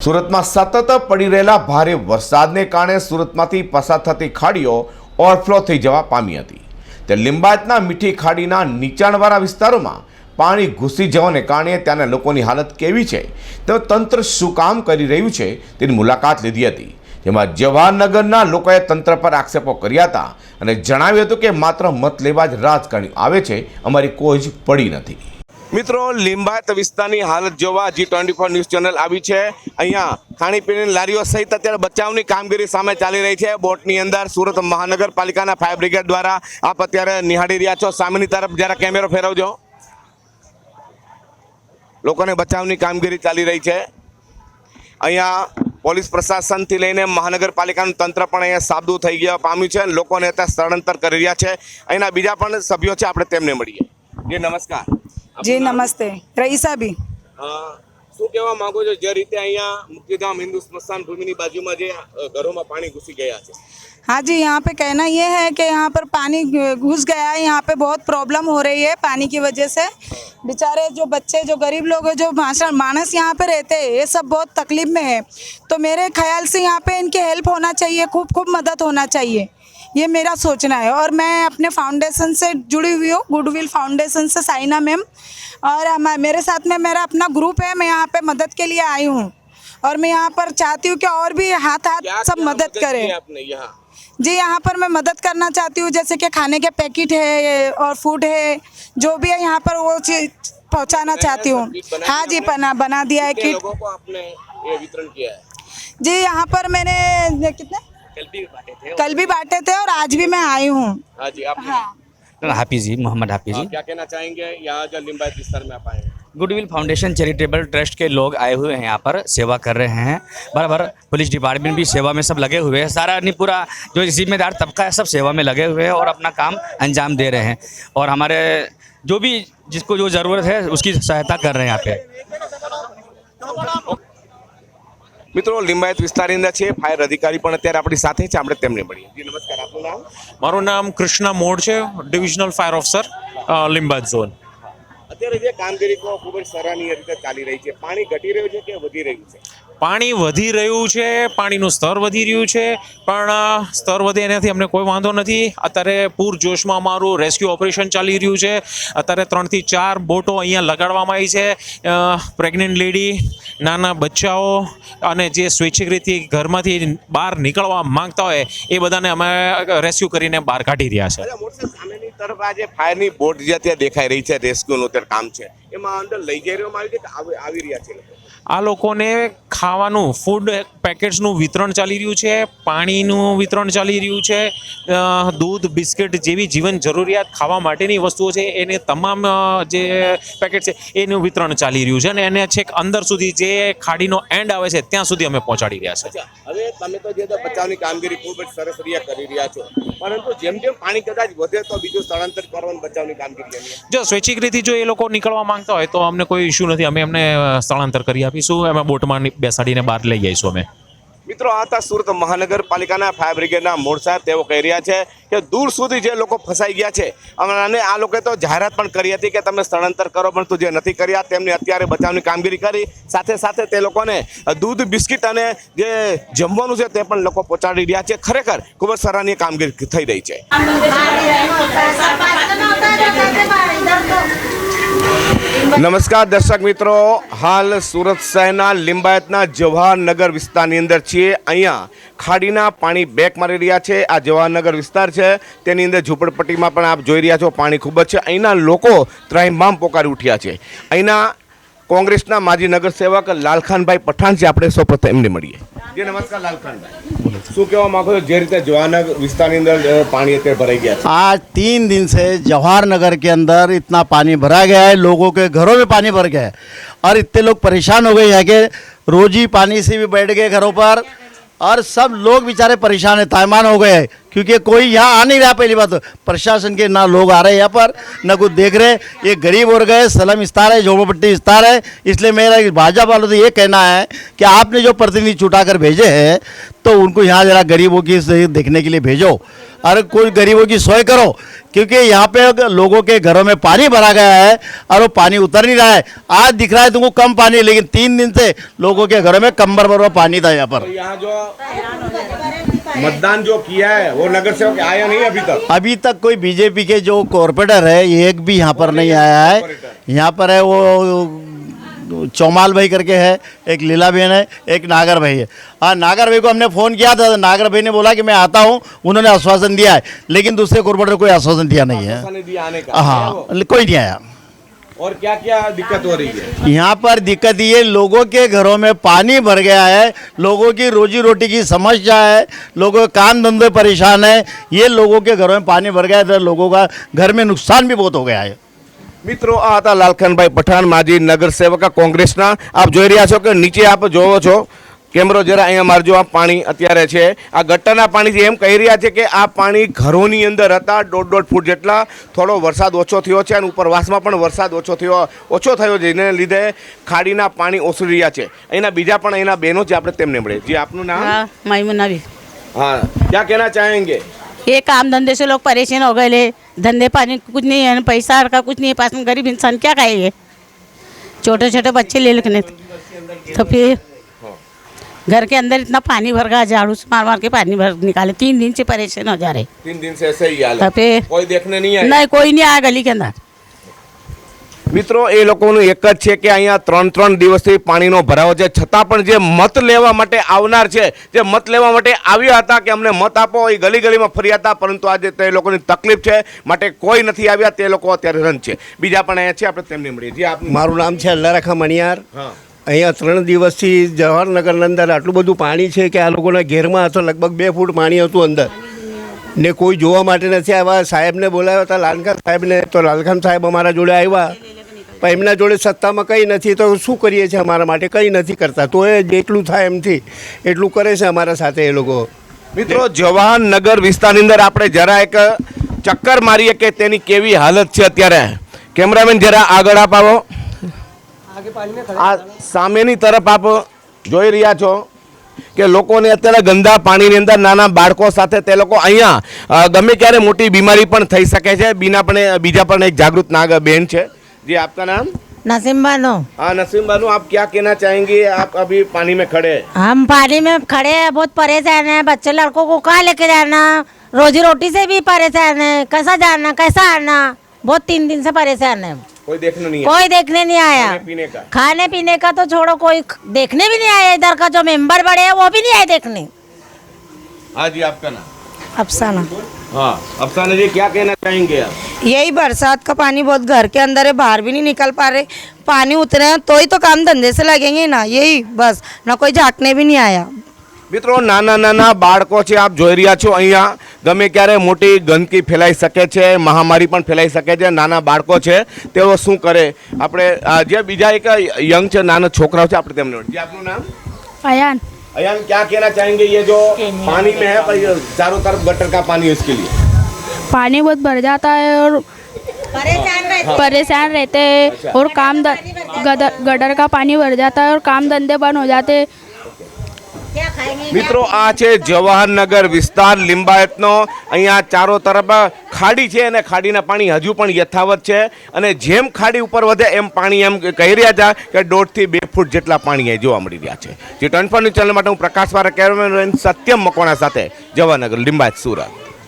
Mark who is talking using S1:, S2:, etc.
S1: સુરતમાં સતત પડી રહેલા ભારે વરસાદને કારણે સુરતમાંથી પસાર થતી ખાડીઓ ઓવરફ્લો થઈ જવા પામી હતી. તે લિંબાયતના મીઠી ખાડીના નીચાણવાળા વિસ્તારોમાં પાણી ઘૂસી જવાને કારણે ત્યાંના લોકોની હાલત કેવી છે તેઓ તંત્ર શું કામ કરી રહ્યું છે તેની મુલાકાત લીધી હતી. જેમાં જવાહરનગરના લોકોએ તંત્ર પર આક્ષેપો કર્યા હતા અને જણાવ્યું હતું કે માત્ર મત લેવા જ રાજકારણી આવે છે, અમારી કોઈ જ પડી નથી. મિત્રો, લિંબાયત વિસ્તારની હાલત જોવા G twenty four news channel આવી છે. અહીંયા ખાણીપીણીની લારીઓ સહિત અત્યારે બચાવની કામગીરી સામે ચાલી રહી છે. બોટની અંદર સુરત મહાનગરપાલિકાના ફાયર બ્રિગેડ દ્વારા આપ અત્યારે નિહાળી રહ્યા છો. સામેની તરફ જરા કેમેરો ફેરવજો. લોકોને બચાવની કામગીરી ચાલી રહી છે. અહીંયા પોલીસ પ્રશાસનથી લઈને મહાનગરપાલિકાનું તંત્ર પણ અહીંયા સાબદું થઈ ગયા પામ્યું છે લોકોને અત્યારે સ્થળાંતર કરી રહ્યા છે. અહીંના બીજા પણ સભ્યો છે. આપણે તેમને મળીએ. જી, નમસ્કાર.
S2: जी नमस्ते रईसा भी
S1: અ, શું કહેવા માંગો છો જે રીતે અહીંયા મુક્તિધામ હિન્દુ સ્મશાન ભૂમિની બાજુમાં જે અ, ઘરોમાં પાણી ઘૂસી ગયા છે
S2: हाँ जी यहाँ पे कहना ये है कि यहाँ पर पानी घुस गया है यहाँ पे बहुत प्रॉब्लम हो रही है पानी की वजह से बेचारे जो बच्चे जो गरीब लोग हैं जो माशा- मानस यहाँ पे रहते हैं ये सब बहुत तकलीफ में है तो मेरे ख्याल से यहाँ पे इनकी हेल्प होना चाहिए खूब खूब मदद होना चाहिए ये मेरा सोचना है और मैं अपने फाउंडेशन से जुड़ी हुई हूँ गुडविल फाउंडेशन से साइना मैम और मेरे साथ में मेरा अपना ग्रुप है मैं यहाँ पे मदद के लिए आई हूँ। और मैं यहाँ पर चाहती हूँ कि और भी हाथ हाथ
S1: क्या
S2: सब
S1: क्या
S2: मदद करें।
S1: आपने यहाँ?
S2: जी यहाँ पर मैं मदद करना चाहती हूँ जैसे कि खाने के पैकेट है और फ़ूड है जो भी है यहाँ पर वो चीज़ पहुँचाना चाहती हूँ। हाँ जी बना बना दिया है किट।
S1: आपने ये वितरण किया है?
S2: जी यहाँ पर मैंने कितने? कल भी बांटे थे कल भी बांटे थे और आज भी मैं आई हूँ।
S1: हाँ जी आप
S2: हाँ।
S3: हाफिज जी मोहम्मद हाफिज जी।
S1: क्या कहना चाहेंगे? यहाँ जो लिंबायत विस्तार में आप आए
S3: गुडविल फाउंडेशन चैरिटेबल ट्रस्ट के लोग आए हुए हैं यहाँ पर सेवा कर रहे हैं। बराबर पुलिस डिपार्टमेंट भी सेवा में सब लगे हुए हैं। सारा नहीं पूरा जो जिम्मेदार तबका है सब सेवा में लगे हुए हैं और अपना काम अंजाम दे रहे हैं। और हमारे जो भी जिसको जो ज़रूरत है उसकी सहायता कर रहे हैं यहाँ पे।
S1: મિત્રો લિંબાયત વિસ્તારની અંદર છે ફાયર અધિકારી પણ અત્યારે આપણી સાથે છે આપણે તેમને મળીએ. નમસ્કાર આપનું નામ?
S4: મારું નામ કૃષ્ણા મોડ છે divisional fire officer Limbayat zone
S1: અત્યારે જે કામગીરી ખૂબ જ સરાહનીય રીતે ચાલી રહી છે પાણી ઘટી રહ્યું છે કે વધી રહ્યું છે?
S4: પાણી વધી રહ્યું છે, પાણીનું સ્તર વધી રહ્યું છે, પણ સ્તર વધે એનાથી અમને કોઈ વાંધો નથી. અત્યારે પૂર જોશમાં અમારું રેસ્ક્યુ ઓપરેશન ચાલી રહ્યું છે. અત્યારે ત્રણથી ચાર બોટો અહીંયા લગાડવામાં આવી છે. પ્રેગ્નન્ટ લેડી, નાના બચ્ચાઓ અને જે સ્વૈચ્છિક રીતે ઘરમાંથી બહાર નીકળવા માંગતા હોય, એ બધાને અમે રેસ્ક્યુ કરીને બહાર કાઢી રહ્યા છે.
S1: તરફ આ ફાયરની બોટ જે અત્યારે દેખાઈ રહી છે, રેસ્ક્યુનું અત્યારે કામ છે, એમાં અંદર લઈ જઈ રહ્યો આવી આવી રહ્યા છે?
S4: આ લોકોને ખાવાનું ફૂડ પેકેટ્સનું વિતરણ ચાલી રહ્યું છે પાણીનું વિતરણ ચાલી રહ્યું છે દૂધ બિસ્કિટ જેવી જીવન જરૂરિયાત ખાવા માટેની વસ્તુઓ છે એને તમામ જે પેકેટ છે એનું વિતરણ ચાલી રહ્યું છે અને એને છેક અંદર સુધી જે ખાડીનો એન્ડ આવે છે ત્યાં સુધી અમે પહોંચાડી રહ્યા છે
S1: હવે તમે તો જે બચાવની કામગીરી ખૂબ જ સરસ રીતે કરી રહ્યા છો પરંતુ જેમ જેમ પાણી કદાચ વધે તો બીજું સ્થળાંતર કરવાનું બચાવની કામગીરી
S4: જો સ્વૈચ્છિક રીતે જો એ લોકો નીકળવા માંગતા હોય તો અમને કોઈ ઇશ્યુ નથી અમે એમને સ્થળાંતર કરી આપીશું, એમાં બોટમાં બેસાડીને બહાર લઈ જઈશું અમે.
S1: મિત્રો, આ હતા સુરત મહાનગરપાલિકાના ફાયર બ્રિગેડના મોડ તેઓ કહી રહ્યા છે કે દૂર સુધી જે લોકો ફસાઈ ગયા છે, અને આ લોકોએ તો જાહેરાત પણ કરી હતી કે તમે સ્થળાંતર કરો પરંતુ જે નથી કર્યા, તેમને અત્યારે બચાવની કામગીરી કરી. સાથે સાથે તે લોકોને દૂધ, બિસ્કિટ અને જે જમવાનું છે તે પણ લોકો પહોંચાડી રહ્યા છે. ખરેખર ખૂબ જ સરાહનીય કામગીરી થઈ રહી છે. નમસ્કાર, દર્શક મિત્રો. હાલ સુરત શહેરના લિંબાયતના જવાહરનગર વિસ્તારની અંદર છીએ. અહીંયા ખાડીના પાણી બેક મારી રહ્યા છે. આ જવાહરનગર વિસ્તાર છે. તેની અંદર ઝૂંપડપટ્ટીમાં પણ આપ જોઈ રહ્યા છો, પાણી ખૂબ જ છે. અહીંના લોકો ત્રાહિમામ પોકારી ઉઠ્યા છે. અહીંના કોંગ્રેસના માજી નગરસેવક લાલખાનભાઈ પઠાણ છે આપણે સૌપ્રથમ એમને મળીએ જી નમસ્કાર લાલખાનભાઈ શું કહેવા માંગો છો જે રીતે જવાહરનગર વિસ્તારની અંદર અ, પાણી અત્યારે ભરાઈ ગયા છે
S5: आज तीन दिन से जवाहर नगर के अंदर इतना पानी भरा गया है लोगों के घरों में पानी भर गया है और इतने लोग परेशान हो गए हैं कि रोजी पानी से भी बैठ गए घरों पर और सब लोग बेचारे परेशान है तायमान हो गए हैं क्योंकि कोई यहाँ आ नहीं रहा पहली बात तो। प्रशासन के ना लोग आ रहे हैं यहाँ पर, ना कुछ देख रहे हैं। ये गरीब और गए सलम विस्तार है, झोपड़पट्टी विस्तार है। इसलिए मेरा भाजपा वालों से ये कहना है कि आपने जो प्रतिनिधि छुटा कर भेजे हैं तो उनको यहाँ जरा गरीबों की देखने के लिए भेजो। और कोई गरीबों की सोए करो, क्योंकि यहाँ पे लोगों के घरों में पानी भरा गया है और वो पानी उतर नहीं रहा है। आज दिख रहा है तुमको कम पानी, लेकिन तीन दिन से लोगों के घरों में कम्बर भर पानी था यहाँ पर।
S1: यहाँ जो मतदान जो किया है वो नगर सेवक आया नहीं अभी तक।
S5: अभी तक कोई बीजेपी के जो कॉरपोरेटर है ये एक भी यहाँ पर नहीं आया है। यहाँ पर है वो चौमाल भाई करके है एक लीला बहन है एक नागर भाई है। हाँ नागर भाई को हमने फ़ोन किया था नागर भाई ने बोला कि मैं आता हूँ उन्होंने आश्वासन दिया है लेकिन दूसरे कॉरपोरेटर कोई आश्वासन दिया नहीं है। हाँ कोई नहीं आया।
S1: और क्या क्या दिक्कत हो रही है
S5: यहाँ पर दिक्कत ये लोगों के घरों में पानी भर गया है लोगों की रोजी रोटी की समस्या है लोगों के काम धंधे परेशान है ये लोगों के घरों में पानी भर गया है तो लोगों का घर में नुकसान भी बहुत हो गया है
S1: મિત્રો આ હતા લાલખનભાઈ પઠાણ માજી નગર સેવકા કોંગ્રેસના આપ જોઈ રહ્યા છો કે નીચે આપ જોવો છો કેમેરો જરા અહીંયા મારજો આ પાણી અત્યારે છે આ ગટરના પાણીથી એમ કહી રહ્યા છે કે આ પાણી ઘરોની અંદર હતા દોઢ દોઢ ફૂટ જેટલા થોડો વરસાદ ઓછો થયો છે અને ઉપરવાસમાં પણ વરસાદ ઓછો થયો ઓછો થયો છે જેને લીધે ખાડીના પાણી ઓસરી રહ્યા છે અહીંના બીજા પણ અહીંના બહેનો છે આપણે તેમને મળે જે આપનું નામ
S6: हाँ मैमुना भी
S1: હા क्या कहना चाहेंगे
S6: ये काम धंधे से लोग परेशान हो गए ले धंधे पानी कुछ नहीं है पैसा का कुछ नहीं है पास में गरीब इंसान क्या खाएंगे छोटे छोटे बच्चे ले लिखने तो फिर घर के अंदर इतना पानी भर गया झाड़ू से मार मार के पानी भर निकाले तीन दिन से परेशान हो जा रहे
S1: तीन दिन से ऐसे ही हाल
S6: तो
S1: है
S6: फिर
S1: कोई देखने नहीं आया
S6: नहीं कोई नहीं आया गली के अंदर
S1: મિત્રો એ લોકોનું એક જ છે કે અહીંયા ત્રણ ત્રણ દિવસથી પાણીનો ભરાવો છે છતાં પણ જે મત લેવા માટે આવનાર છે જે મત લેવા માટે આવ્યા હતા કે અમને મત આપો એ ગલી ગલીમાં ફર્યા હતા પરંતુ આજે તે લોકોની તકલીફ છે માટે કોઈ નથી આવ્યા તે લોકો અત્યારે રન છે બીજા પણ અહીંયા છે આપણે તેમને મળીએ જે આપનું
S7: મારું નામ છે અલ્લારખા મણિયાર
S1: હા
S7: અહીંયા ત્રણ દિવસથી જવાહરનગરની અંદર આટલું બધું પાણી છે કે આ લોકોના ઘેરમાં હતો લગભગ બે ફૂટ પાણી હતું અંદર. ને કોઈ જોવા માટે નથી આવ્યા. સાહેબને બોલાવ્યા હતા લાલખાન સાહેબને. તો લાલખાન સાહેબ અમારા જોડે આવ્યા. પણ એમના જોડે સત્તામાં કંઈ નથી. તો શું કરીએ છીએ અમારા માટે? કંઈ નથી કરતા. તો એ જેટલું થાય એમથી, એટલું કરે છે અમારા સાથે એ લોકો.
S1: મિત્રો, જવાહરનગર વિસ્તારની અંદર આપણે જરા એક ચક્કર મારીએ કે તેની કેવી હાલત છે અત્યારે. કેમેરામેન, જરા આગળ આપ આવો. આ સામેની તરફ આપ જોઈ રહ્યા છો કે લોકોને અત્યારે ગંદા પાણીની અંદર નાના બાળકો સાથે તે લોકો અહીંયા અ, ગમે ત્યારે મોટી બીમારી પણ થઈ શકે છે બીના પણ બીજા પણ એક જાગૃત નાગ બેન છે जी आपका नाम
S8: नसीम बानो
S1: हाँ नसीम बानू आप क्या कहना चाहेंगे आप अभी पानी में खड़े हैं
S8: हम पानी में खड़े हैं बहुत परेशान है बच्चे लड़कों को कहाँ लेके जाना रोजी रोटी से भी परेशान है कैसा जाना कैसा आना बहुत तीन दिन से परेशान है
S1: कोई देखने नहीं
S8: कोई देखने नहीं आया।
S1: खाने पीने का।
S8: खाने पीने का तो छोड़ो कोई देखने भी नहीं आया इधर का जो मेंबर बड़े हैं वो भी नहीं आए देखने।
S1: हाँ जी आपका नाम।
S2: अफसाना।
S1: हाँ अफसाना जी क्या कहना चाहेंगे आप?
S2: यही बरसात का पानी बहुत घर के अंदर है बाहर भी नहीं निकल पा रहे। पानी उतरे हैं तो ही तो काम धंधे से लगेंगे ना यही बस। ना कोई झाँकने भी नहीं आया।
S1: મિત્રો નાના નાના બાળકો છે આપ જોઈ રહ્યા છો અહીંયા ગમે ક્યારે મોટી ગંદકી ફેલાઈ શકે છે મહામારી પણ ફેલાઈ શકે છે નાના બાળકો છે તેઓ શું કરે આપણે આ જે બીજા એક યંગ છે નાના છોકરાઓ છે આપણે તેમને જે આપનું નામ
S9: अयान
S1: अयान क्या कहना चाहेंगे ये जो पानी में है पर ये चारों तरफ गटर का पानी है इसके लिए
S9: पानी बहुत भर जाता है और
S8: परेशान रहते
S9: परेशान रहते हैं और काम द- गदर गटर का पानी भर जाता है और काम धंधे बंद हो जाते हैं
S8: क्या खाएंगे
S1: મિત્રો આ છે જવાહરનગર વિસ્તાર લિંબાયતનો. અહીંયા ચારો તરફ ખાડી છે અને ખાડીના પાણી હજુ પણ યથાવત છે. અને જેમ ખાડી ઉપર વધે એમ પાણી એમ કહી રહ્યા હતા કે દોઢથી બે ફૂટ જેટલા પાણી અહીં જોવા મળી રહ્યા છે. જે ટર્ન ન્યૂઝ ચેનલ માટે હું પ્રકાશ વાળા કેમેરામેન સત્યમ મકવાણા સાથે જવાહરનગર લિંબાયત સુરત.